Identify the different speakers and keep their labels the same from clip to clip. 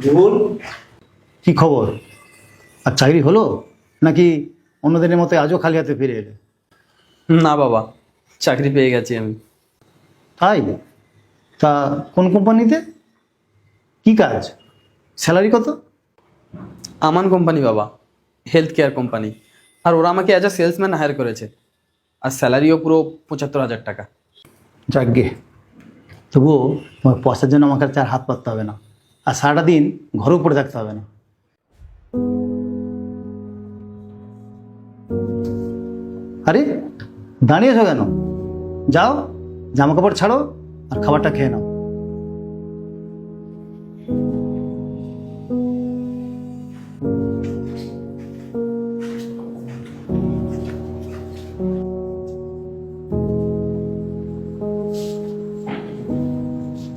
Speaker 1: জুবুল কি খবর? আর চাকরি হলো? নাকি অন্য দিনের মতো আজও খালি হাতে ফিরে এলে?
Speaker 2: না বাবা চাকরি পেয়ে গেছি আমি।
Speaker 1: তাই? তা কোন কোম্পানিতে? কি কাজ? স্যালারি কত?
Speaker 2: আমান কোম্পানি বাবা হেলথ কেয়ার কোম্পানি। আর ওরা আমাকে অ্যাজ আ সেলসম্যান হায়ার করেছে। আর স্যালারিও পুরো পঁচাত্তর হাজার টাকা।
Speaker 1: যাকগে তবুও তোমার পয়সার জন্য আমার কাছে আর হাত পাততে হবে না। আর সারাটা দিন ঘরেও পড়ে থাকতে হবে না। আরে দাঁড়িয়েছো কেন? যাও জামা কাপড় ছাড়ো আর খাবারটা খেয়ে নাও।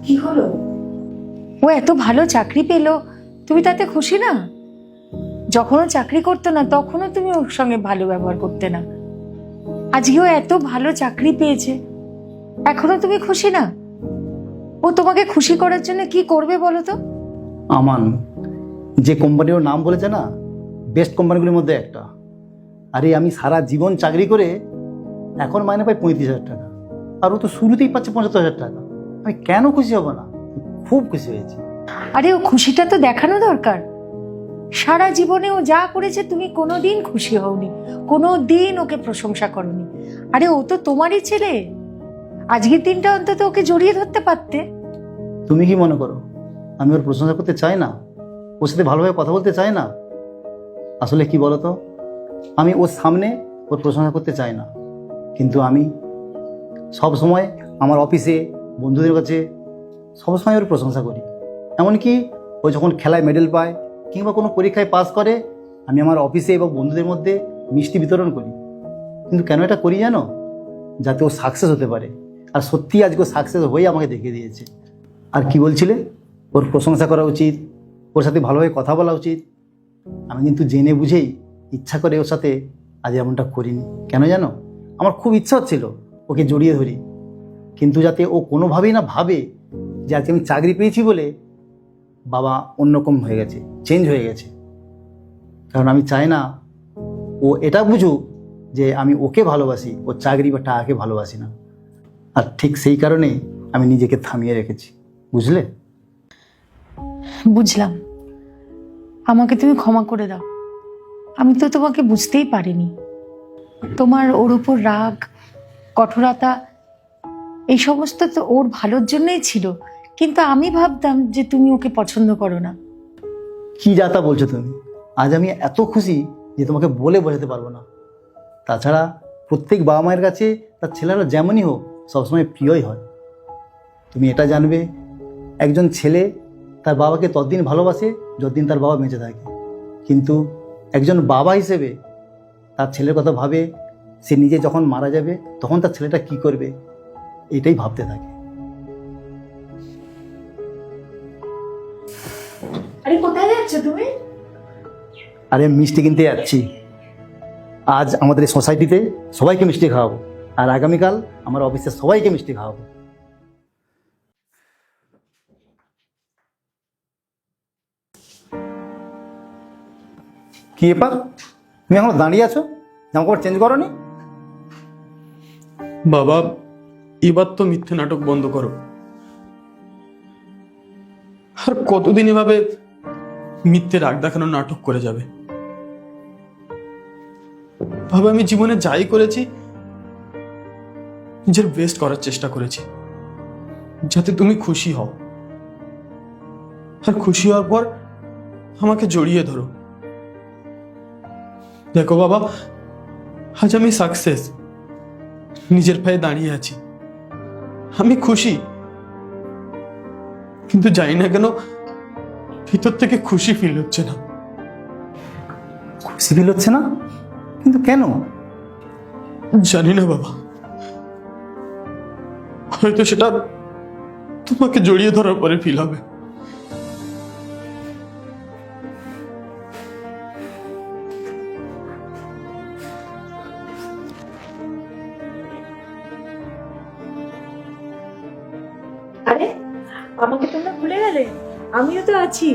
Speaker 3: কি হলো? ও এত ভালো চাকরি পেল, তুমি তাতে খুশি না? যখনও চাকরি করতো না, তখনও তুমি ওর সঙ্গে ভালো ব্যবহার করতে না। আজকেও এত ভালো চাকরি পেয়েছে, এখনও তুমি খুশি না? ও তোমাকে খুশি করার জন্য কি করবে বলো তো?
Speaker 1: আমান, যে কোম্পানির নাম বলেছে না বেস্ট কোম্পানিগুলির মধ্যে একটা। আরে, আমি সারা জীবন চাকরি করে এখন মাইনে পাই পঁয়ত্রিশ হাজার টাকা। আর ও তো শুরুতেই পাচ্ছে পঁচাত্তর হাজার টাকা। আমি কেন খুশি হব না? খুব খুশি হয়েছি।
Speaker 3: আরে ও খুশিটা তো দেখানো দরকার। সারা জীবনে ও যা করেছে তুমি কোনোদিন খুশি হওনি। কোনো দিন ওকে প্রশংসা করনি। আরে ও তো তোমারই ছেলে। আজকের দিনটা অন্তত ওকে জড়িয়ে ধরতে পারতে।
Speaker 1: তুমি কি মনে করো? আমি ওর প্রশংসা করতে চাই না? ওর সাথে ভালোভাবে কথা বলতে চাই না? আসলে কি বলো তো আমি ওর সামনে ওর প্রশংসা করতে চাই না। কিন্তু আমি সব সময় আমার অফিসে বন্ধুদের কাছে সবসময় ওর প্রশংসা করি। এমনকি ও যখন খেলায় মেডেল পায় কিংবা কোনো পরীক্ষায় পাস করে, আমি আমার অফিসে এবং বন্ধুদের মধ্যে মিষ্টি বিতরণ করি। কিন্তু কেন এটা করি জানো? যাতে ও সাকসেস হতে পারে। আর সত্যি আজকে ও সাকসেস হয়ে আমাকে দেখিয়ে দিয়েছে। আর কি বলছিলে? ওর প্রশংসা করা উচিত, ওর সাথে ভালোভাবে কথা বলা উচিত। আমি কিন্তু জেনে বুঝেই ইচ্ছা করে ওর সাথে আজ এমনটা করিনি। কেন জানো? আমার খুব ইচ্ছা হচ্ছিল ওকে জড়িয়ে ধরি। কিন্তু যাতে ও কোনোভাবেই না ভাবে যে আজকে আমি চাকরি পেয়েছি বলে বাবা অন্যরকম হয়ে গেছে চেঞ্জ হয়ে গেছে। কারণ আমি চাই না ও এটা বুঝুক যে আমি ওকে ভালোবাসি, ও চাকরি বা টাকাকে ভালোবাসি না। আর ঠিক সেই কারণেই আমি নিজেকে থামিয়ে রেখেছি। বুঝলে?
Speaker 3: বুঝলাম। আমাকে তুমি ক্ষমা করে দাও। আমি তো তোমাকে বুঝতেই পারিনি। তোমার ওর উপর রাগ, কঠোরতা এই সমস্ত তো ওর ভালোর জন্যই ছিল। কিন্তু আমি ভাবতাম যে তুমি ওকে পছন্দ করো না।
Speaker 1: কি যাতা বলছো তুমি? আজ আমি এত খুশি যে তোমাকে বলে বোঝাতে পারব না। তাছাড়া প্রত্যেক বাবা মায়ের কাছে তার ছেলেরা যেমনই হোক, সবসময় প্রিয়ই হয়। তুমি এটা জানবে, একজন ছেলে তার বাবাকে ততদিন ভালোবাসে যতদিন তার বাবা বেঁচে থাকে। কিন্তু একজন বাবা হিসেবে তার ছেলের কথা ভাবে, সে নিজে যখন মারা যাবে, তখন তার ছেলেটা কি করবে? এটাই ভাবতে থাকে।
Speaker 3: আরে কোথায় যাচ্ছ তুমি?
Speaker 1: আরে আমি মিষ্টি কিনতে যাচ্ছি। আজ আমাদের এই সোসাইটিতে সবাইকে মিষ্টি খাওয়াবো আর আগামীকাল আমার অফিসে সবাইকে মিষ্টি খাওয়াবো। কি এবার তুমি এখন দাঁড়িয়ে আছো? জামা কাপড় চেঞ্জ করো নি
Speaker 2: বাবা এবার তো মিথ্যে নাটক বন্ধ করো। আর কতদিন এভাবে মিথ্যে রাগ দেখানোর নাটক করে যাবে? ভাবে আমি জীবনে যাই করেছি, নিজের বেস্ট করার চেষ্টা করেছি, যাতে তুমি খুশি হও। আর খুশি হওয়ার পর আমাকে জড়িয়ে ধরো। দেখো বাবা, আজ আমি সাকসেস নিজের পায়ে দাঁড়িয়ে আছি। আমি খুশি। কিন্তু জানি না কেন ভিতর থেকে খুশি ফিল হচ্ছে না।
Speaker 1: খুশি ফিল হচ্ছে না? কিন্তু কেন?
Speaker 2: জানি না বাবা। হয়তো সেটা তোমাকে জড়িয়ে ধরার পরে ফিল হবে।
Speaker 3: আমাকে তোমরা ভুলে গেলে? আমিও তো আছি।